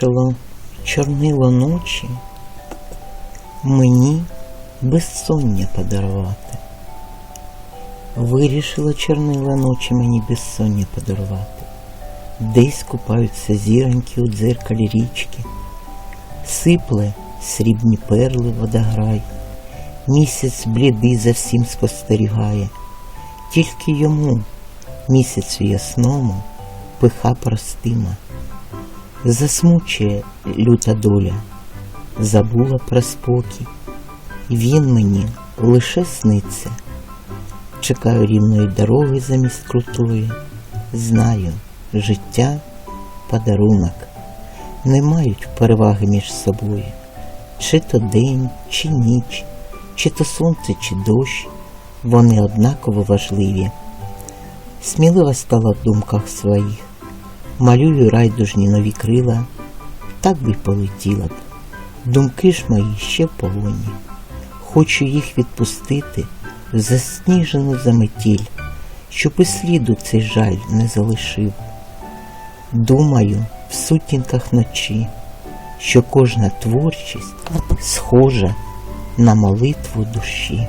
Чило чорнило ночі мені безсоння подарувати. Вирішило чорнило ночі мені безсоння подарувати. Десь купаються зіроньки у дзеркалі річки, сипле срібні перли водограй, місяць блідий за всім спостерігає, тільки йому, місяцю ясному, пиха простима. Засмучує люта доля, забула про спокій, він мені лише сниться. Чекаю рівної дороги замість крутої, знаю, життя подарунок, не мають переваги між собою, чи то день, чи ніч, чи то сонце, чи дощ, вони однаково важливі. Смілива стала в думках своїх малюю райдужні нові крила, так би полетіла б. Думки ж мої ще полоні. Хочу їх відпустити в засніжену заметіль, щоб і сліду цей жаль не залишив. Думаю в сутінках ночі, що кожна творчість схожа на молитву душі.